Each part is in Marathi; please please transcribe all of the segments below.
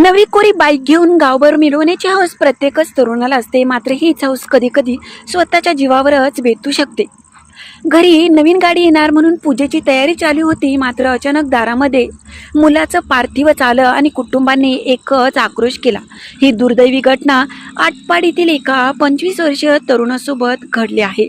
नवी कोरी बाईक घेऊन गावभर मिळवण्याची हौस प्रत्येकच तरुणाला असते. मात्र हीच हौस कधी कधी स्वतःच्या जीवावरच बेतू शकते. घरी नवीन गाडी येणार म्हणून पूजेची तयारी चालू होती. मात्र अचानक दारामध्ये मुलाचं पार्थिवच आलं आणि कुटुंबाने एकच आक्रोश केला. ही दुर्दैवी घटना आटपाडीतील एका पंचवीस वर्षीय तरुणासोबत घडली आहे.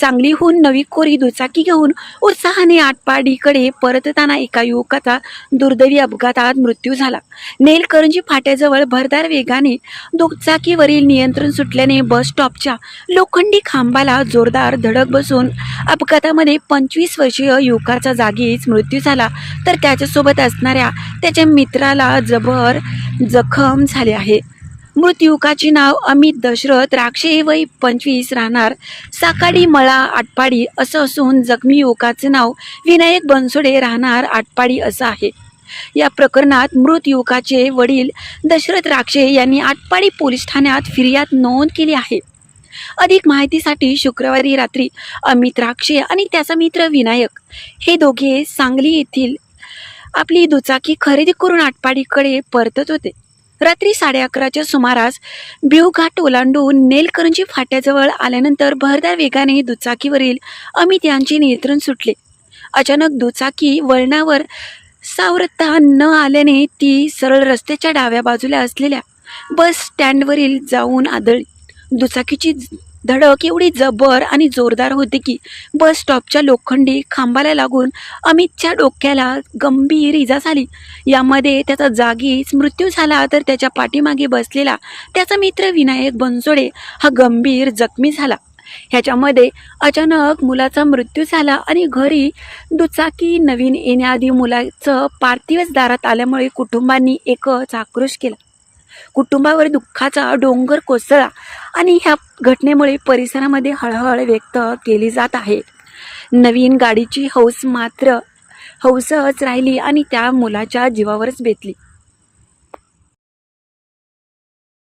सांगलीहून नवी कोरी दुचाकी घेऊन उत्साहाने आटपाडीकडे परतताना एका युवकाचा दुर्दैवी अपघातात मृत्यू झाला. नेलकरंजी फाट्याजवळ भरदार वेगाने दुचाकीवरील नियंत्रण सुटल्याने बस स्टॉपच्या लोखंडी खांबाला जोरदार धडक बसून अपघातामध्ये पंचवीस वर्षीय युवकाचा जागीच मृत्यू झाला. तर त्याच्यासोबत असणाऱ्या त्याच्या मित्राला जबर जखम झाले आहे. मृत युवकाचे नाव अमित दशरथ राक्षे वय पंचवीस राहणार. साकाडी मळा आटपाडी असं असून जखमी युवकाचे नाव विनायक बनसोडे राहणार आटपाडी असं आहे. या प्रकरणात मृत युवकाचे वडील दशरथ राक्षे यांनी आटपाडी पोलीस ठाण्यात फिर्याद नोंद केली आहे. अधिक माहितीसाठी शुक्रवारी रात्री अमित राक्षे आणि त्याचा मित्र विनायक हे दोघे सांगली येथील आपली दुचाकी खरेदी करून आटपाडीकडे परतत होते. रात्री साडे अकराच्या सुमारास बिवघाट ओलांडून नेलकरंजी फाट्याजवळ आल्यानंतर भरदार वेगाने दुचाकीवरील अमित यांचे नियंत्रण सुटले. अचानक दुचाकी वळणावर सावरता न आल्याने ती सरळ रस्त्याच्या डाव्या बाजूला असलेल्या बस स्टँडवरील जाऊन आदळली. दुचाकीची धडक एवढी जबर आणि जोरदार होती की बस स्टॉपच्या लोखंडी खांबाला लागून अमितच्या डोक्याला गंभीर इजा झाली. यामध्ये त्याचा जागीच मृत्यू झाला तर त्याच्या पाठीमागे बसलेला त्याचा मित्र विनायक बनसोडे हा गंभीर जखमी झाला. ह्याच्यामध्ये अचानक मुलाचा मृत्यू झाला आणि घरी दुचाकी नवीन येण्याआधी मुलाचं पार्थिवच दारात आल्यामुळे कुटुंबांनी एकच आक्रोश केला. कुटुंबावर दुःखाचा डोंगर कोसळला आणि ह्या घटनेमुळे परिसरामध्ये हळहळ व्यक्त केली जात आहे. नवीन गाडीची हौस मात्र हौसच राहिली आणि त्या मुलाच्या जीवावरच बेतली.